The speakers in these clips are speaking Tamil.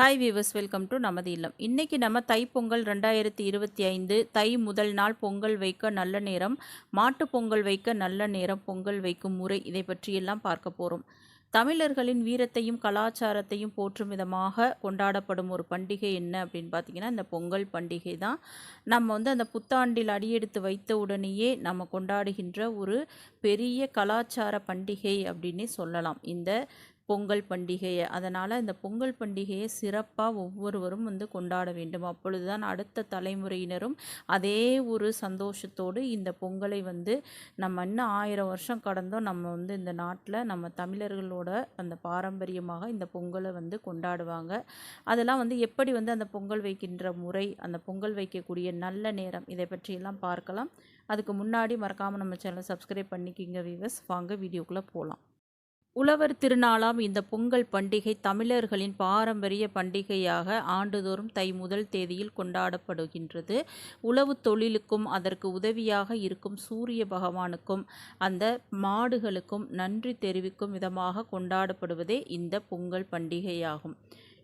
ஹாய் வீவர்ஸ் வெல்கம் டு நமது இல்லம். இன்றைக்கி நம்ம தைப்பொங்கல் ரெண்டாயிரத்தி இருபத்தி ஐந்து தை முதல் நாள் பொங்கல் வைக்க நல்ல நேரம் மாட்டு பொங்கல் வைக்க நல்ல நேரம் பொங்கல் வைக்கும் முறை இதை பற்றியெல்லாம் பார்க்க போகிறோம் தமிழர்களின் வீரத்தையும் கலாச்சாரத்தையும் போற்றும் விதமாக கொண்டாடப்படும் ஒரு பண்டிகை என்ன அப்படின்னு பார்த்தீங்கன்னா இந்த பொங்கல் பண்டிகை தான். நம்ம வந்து அந்த புத்தாண்டில் அடியெடுத்து வைத்த உடனேயே நம்ம கொண்டாடுகின்ற ஒரு பெரிய கலாச்சார பண்டிகை அப்படின்னே சொல்லலாம். இந்த பொங்கல் பண்டிகையை அதனால் இந்த பொங்கல் பண்டிகையை சிறப்பாக ஒவ்வொருவரும் வந்து கொண்டாட வேண்டும். அப்பொழுது தான் அடுத்த தலைமுறையினரும் அதே ஒரு சந்தோஷத்தோடு இந்த பொங்கலை வந்து நம்ம இன்னும் ஆயிரம் வருஷம் கடந்தோம். நம்ம வந்து இந்த நாட்டில் நம்ம தமிழர்களோட அந்த பாரம்பரியமாக இந்த பொங்கலை வந்து கொண்டாடுவாங்க. அதெல்லாம் வந்து எப்படி வந்து அந்த பொங்கல் வைக்கின்ற முறை அந்த பொங்கல் வைக்கக்கூடிய நல்ல நேரம் இதை பற்றியெல்லாம் பார்க்கலாம். அதுக்கு முன்னாடி மறக்காமல் நம்ம சேனலை சப்ஸ்கிரைப் பண்ணிக்கிங்க வீவர்ஸ் வாங்க வீடியோக்குள்ளே போகலாம் உழவர் திருநாளாம் இந்த பொங்கல் பண்டிகை தமிழர்களின் பாரம்பரிய பண்டிகையாக ஆண்டுதோறும் தை முதல் தேதியில் கொண்டாடப்படுகின்றது. உழவு தொழிலுக்கும் அதற்கு உதவியாக இருக்கும் சூரிய பகவானுக்கும் அந்த மாடுகளுக்கும் நன்றி தெரிவிக்கும் விதமாக கொண்டாடப்படுவதே இந்த பொங்கல் பண்டிகையாகும்.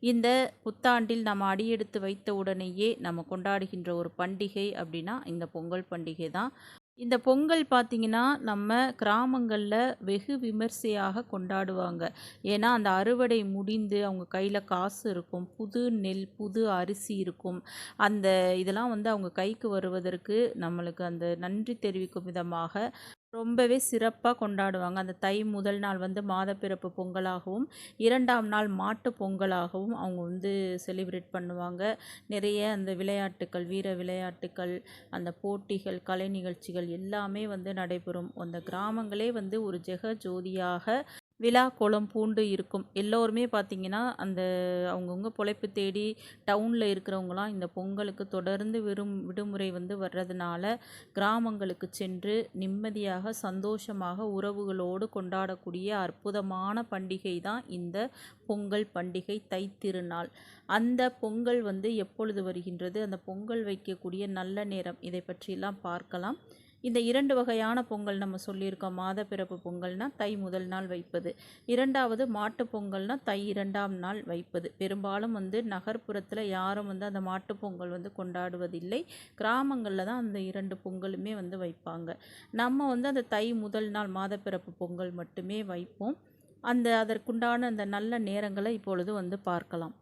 இந்த புத்தாண்டில் நம்ம அடியெடுத்து வைத்த உடனேயே நம்ம கொண்டாடுகின்ற ஒரு பண்டிகை அப்படின்னா இந்த பொங்கல் பண்டிகை தான் இந்த பொங்கல் பார்த்திங்கன்னா நம்ம கிராமங்களில் வெகு விமர்சையாக கொண்டாடுவாங்க. ஏன்னா அந்த அறுவடை முடிந்து அவங்க கையில் காசு இருக்கும். புது நெல் புது அரிசி இருக்கும். அந்த இதெல்லாம் வந்து அவங்க கைக்கு வருவதற்கு நம்மளுக்கு அந்த நன்றி தெரிவிக்கும் விதமாக ரொம்பவே சிறப்பாக கொண்டாடுவாங்க. அந்த தை முதல் நாள் வந்து மாதப்பிறப்பு பொங்கலாகவும் இரண்டாம் நாள் மாட்டு பொங்கலாகவும் அவங்க வந்து செலிப்ரேட் பண்ணுவாங்க. நிறைய அந்த விளையாட்டுக்கள் வீர விளையாட்டுக்கள் அந்த போட்டிகள் கலை நிகழ்ச்சிகள் எல்லாமே வந்து நடைபெறும். அந்த கிராமங்களே வந்து ஒரு ஜெக ஜோதியாக விழா கோலம் பூண்டு இருக்கும். எல்லோருமே பார்த்திங்கன்னா அந்த அவங்கவுங்க பொழைப்பு தேடி டவுனில் இருக்கிறவங்களாம் இந்த பொங்கலுக்கு தொடர்ந்து விரும் விடுமுறை வந்து வர்றதுனால கிராமங்களுக்கு சென்று நிம்மதியாக சந்தோஷமாக உறவுகளோடு கொண்டாடக்கூடிய அற்புதமான பண்டிகை தான் இந்த பொங்கல் பண்டிகை தைத்திருநாள் அந்த பொங்கல் வந்து எப்பொழுது வருகின்றது? அந்த பொங்கல் வைக்கக்கூடிய நல்ல நேரம் இதை பற்றியெல்லாம் பார்க்கலாம். இந்த இரண்டு வகையான பொங்கல் நம்ம சொல்லியிருக்கோம். மாத பிறப்பு பொங்கல்னால் தை முதல் நாள் வைப்பது. இரண்டாவது மாட்டு பொங்கல்னால் தை இரண்டாம் நாள் வைப்பது. பெரும்பாலும் வந்து நகர்ப்புறத்தில் யாரும் வந்து அந்த மாட்டு பொங்கல் வந்து கொண்டாடுவதில்லை. கிராமங்களில் தான் அந்த இரண்டு பொங்கலுமே வந்து வைப்பாங்க. நம்ம வந்து அந்த தை முதல் நாள் மாத பிறப்பு பொங்கல் மட்டுமே வைப்போம். அந்த அதற்குண்டான அந்த நல்ல நேரங்களை இப்பொழுது வந்து பார்க்கலாம்.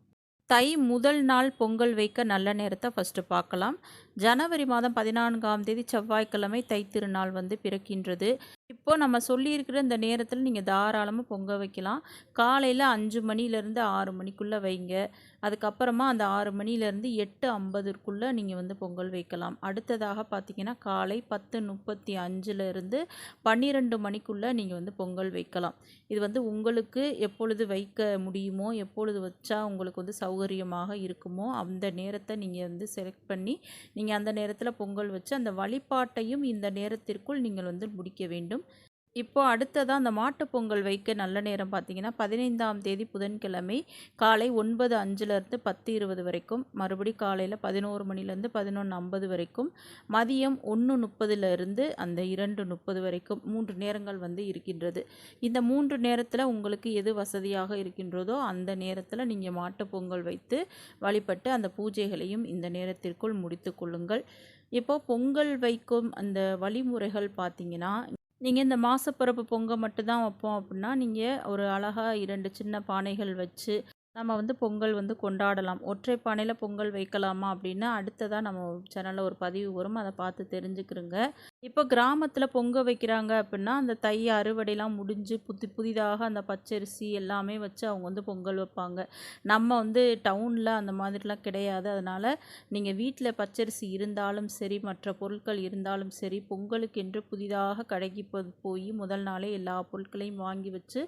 தை முதல் நாள் பொங்கல் வைக்க நல்ல நேரத்தை ஃபஸ்ட்டு பார்க்கலாம். ஜனவரி மாதம் பதினான்காம் தேதி செவ்வாய்க்கிழமை தை திருநாள் வந்து பிறக்கின்றது. இப்போது நம்ம சொல்லியிருக்கிற இந்த நேரத்தில் நீங்கள் தாராளமாக பொங்க வைக்கலாம். காலையில் அஞ்சு மணிலேருந்து ஆறு மணிக்குள்ளே வைங்க. அதுக்கப்புறமா அந்த ஆறு மணிலேருந்து எட்டு ஐம்பதுக்குள்ளே நீங்கள் வந்து பொங்கல் வைக்கலாம். அடுத்ததாக பார்த்தீங்கன்னா காலை பத்து முப்பத்தி அஞ்சுலேருந்து பன்னிரெண்டு மணிக்குள்ளே நீங்கள் வந்து பொங்கல் வைக்கலாம். இது வந்து உங்களுக்கு எப்பொழுது வைக்க முடியுமோ எப்பொழுது வச்சா உங்களுக்கு வந்து சௌகரியமாக இருக்குமோ அந்த நேரத்தை நீங்கள் வந்து செலக்ட் பண்ணி நீங்கள் அந்த நேரத்தில் பொங்கல் வச்சு அந்த வழிபாட்டையும் இந்த நேரத்திற்குள் நீங்கள் வந்து முடிக்க வேண்டும். இப்போ அடுத்ததாக அந்த மாட்டுப்பொங்கல் வைக்க நல்ல நேரம் பார்த்தீங்கன்னா பதினைந்தாம் தேதி புதன்கிழமை காலை ஒன்பது அஞ்சுலேருந்து பத்து இருபது வரைக்கும் மறுபடி காலையில் பதினோரு மணிலேருந்து பதினொன்று ஐம்பது வரைக்கும் மதியம் ஒன்று முப்பதுலேருந்து அந்த இரண்டு முப்பது வரைக்கும் மூன்று நேரங்கள் வந்து இருக்கின்றது. இந்த மூன்று நேரத்தில் உங்களுக்கு எது வசதியாக இருக்கின்றதோ அந்த நேரத்தில் நீங்கள் மாட்டுப்பொங்கல் வைத்து வழிபட்டு அந்த பூஜைகளையும் இந்த நேரத்திற்குள் முடித்து கொள்ளுங்கள். இப்போ பொங்கல் வைக்கும் அந்த வழிமுறைகள் பார்த்திங்கன்னா நீங்கள் இந்த மாசப்பிறப்பு பொங்கல் மட்டும்தான் வைப்போம் அப்படின்னா நீங்கள் ஒரு அழகாக இரண்டு சின்ன பானைகள் வச்சு நம்ம வந்து பொங்கல் வந்து கொண்டாடலாம். ஒற்றை பானையில் பொங்கல் வைக்கலாமா அப்படின்னா அடுத்ததாக நம்ம சேனலில் ஒரு பதிவு வரும். அதை பார்த்து தெரிஞ்சுக்கிறோங்க. இப்போ கிராமத்தில் பொங்க வைக்கிறாங்க அப்படின்னா அந்த தை அறுவடைலாம் முடிஞ்சு புதி புதிதாக அந்த பச்சரிசி எல்லாமே வச்சு அவங்க வந்து பொங்கல் வைப்பாங்க. நம்ம வந்து டவுனில் அந்த மாதிரிலாம் கிடையாது. அதனால் நீங்கள் வீட்டில் பச்சரிசி இருந்தாலும் சரி மற்ற பொருட்கள் இருந்தாலும் சரி பொங்கலுக்கு என்று புதிதாக கடைக்கு போய் முதல் நாளே எல்லா பொருட்களையும் வாங்கி வச்சு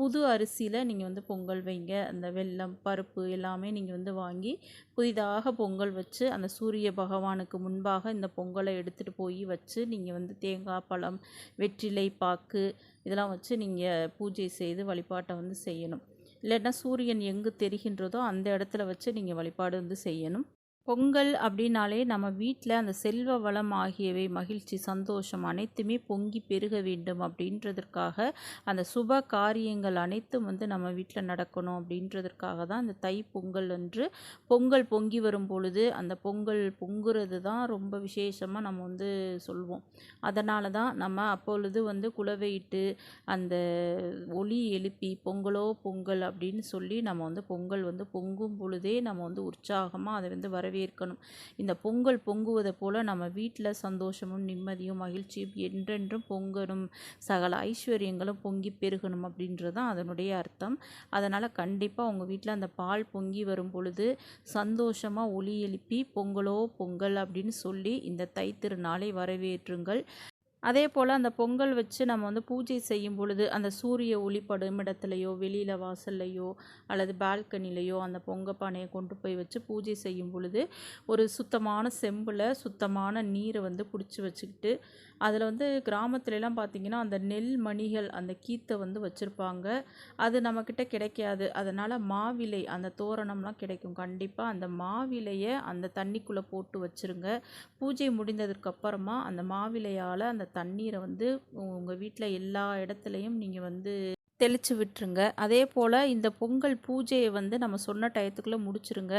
புது அரிசியில் நீங்கள் வந்து பொங்கல் வைங்க. அந்த வெள் வெல்லம் பருப்பு எல்லாமே நீங்கள் வந்து வாங்கி புதிதாக பொங்கல் வச்சு அந்த சூரிய பகவானுக்கு முன்பாக இந்த பொங்கலை எடுத்துகிட்டு போய் வச்சு நீங்கள் வந்து தேங்காய் பழம் வெற்றிலை பாக்கு இதெல்லாம் வச்சு நீங்கள் பூஜை செய்து வழிபாட்டை வந்து செய்யணும். இல்லைன்னா சூரியன் எங்கு தெரிகின்றதோ அந்த இடத்துல வச்சு நீங்கள் வழிபாடு வந்து செய்யணும். பொங்கல் அப்படின்னாலே நம்ம வீட்டில் அந்த செல்வ வளம் ஆகியவை மகிழ்ச்சி சந்தோஷம் அனைத்துமே பொங்கி பெருக வேண்டும் அப்படின்றதற்காக அந்த சுப காரியங்கள் அனைத்தும் வந்து நம்ம வீட்டில் நடக்கணும் அப்படின்றதற்காக தான் இந்த தை பொங்கல் அன்று பொங்கல் பொங்கி வரும் பொழுது அந்த பொங்கல் பொங்குறது தான் ரொம்ப விசேஷமாக நம்ம வந்து சொல்வோம். அதனால தான் நம்ம அப்பொழுது வந்து குலவையிட்டு அந்த ஒளி எழுப்பி பொங்கலோ பொங்கல் அப்படின்னு சொல்லி நம்ம வந்து பொங்கல் வந்து பொங்கும் பொழுதே நம்ம வந்து உற்சாகமாக அதை வந்து வரவேற்கணும் இந்த பொங்கல் பொங்குவதை போல் நம்ம வீட்டில் சந்தோஷமும் நிம்மதியும் மகிழ்ச்சியும் என்றென்றும் பொங்கணும். சகல ஐஸ்வர்யங்களும் பொங்கி பெருகணும் அப்படின்றது தான் அதனுடைய அர்த்தம். அதனால் கண்டிப்பாக உங்கள் வீட்டில் அந்த பால் பொங்கி வரும் பொழுது சந்தோஷமாக ஒளி எழுப்பி பொங்கலோ பொங்கல் அப்படின்னு சொல்லி இந்த தை திருநாளை வரவேற்றுங்கள். அதே போல் அந்த பொங்கல் வச்சு நம்ம வந்து பூஜை செய்யும் பொழுது அந்த சூரிய ஒளிப்படும் இடத்துலையோ வெளியில் வாசல்லையோ அல்லது பால்கனிலையோ அந்த பொங்க பானையை கொண்டு போய் வச்சு பூஜை செய்யும் பொழுது ஒரு சுத்தமான செம்பில் சுத்தமான நீரை வந்து பிடிச்சி வச்சுக்கிட்டு அதில் வந்து கிராமத்துலலாம் பார்த்திங்கன்னா அந்த நெல் மணிகள் அந்த கீத்தை வந்து வச்சுருப்பாங்க. அது நம்மக்கிட்ட கிடைக்காது. அதனால் மாவிலை அந்த தோரணம்லாம் கிடைக்கும். கண்டிப்பாக அந்த மாவிலையை அந்த தண்ணிக்குள்ளே போட்டு வச்சுருங்க. பூஜை முடிந்ததுக்கப்புறமா அந்த மாவிலையால் அந்த தண்ணீரை வந்து உங்கள் வீட்டில் எல்லா இடத்துலையும் நீங்கள் வந்து தெளித்து விட்டுருங்க. அதே போல் இந்த பொங்கல் பூஜையை வந்து நம்ம சொன்ன டயத்துக்குள்ளே முடிச்சிருங்க.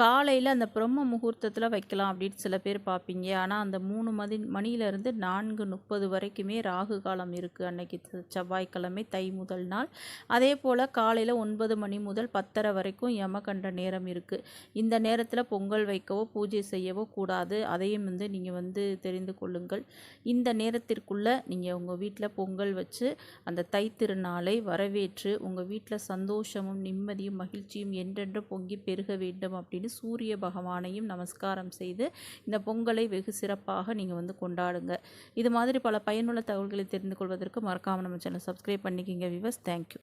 காலையில் அந்த பிரம்ம முகூர்த்தத்தில் வைக்கலாம் அப்படின்னு சில பேர் பார்ப்பீங்க. ஆனால் அந்த மூணு மதி மணியிலேருந்து நான்கு முப்பது வரைக்குமே ராகு காலம் இருக்குது அன்னைக்கு செவ்வாய்க்கிழமை தை முதல் நாள். அதே போல் காலையில் ஒன்பது மணி முதல் பத்தரை வரைக்கும் யமகண்ட நேரம் இருக்குது இந்த நேரத்தில் பொங்கல் வைக்கவோ பூஜை செய்யவோ கூடாது. அதையும் வந்து நீங்கள் வந்து தெரிந்து கொள்ளுங்கள். இந்த நேரத்திற்குள்ளே நீங்கள் உங்கள் வீட்டில் பொங்கல் வச்சு அந்த தை திருநாளை வரவேற்று உங்கள் வீட்டில் சந்தோஷமும் நிம்மதியும் மகிழ்ச்சியும் என்றென்று பொங்கி பெருக வேண்டும் அப்படின்னு சூரிய பகவானையும் நமஸ்காரம் செய்து இந்த பொங்கலை வெகு சிறப்பாக நீங்கள் வந்து கொண்டாடுங்க. இது மாதிரி பல பயனுள்ள தகவல்களை தெரிந்து கொள்வதற்கு மறக்காமல் நம்ம சேனல் சப்ஸ்கிரைப் பண்ணிக்கிங்க விவஸ் தேங்க்யூ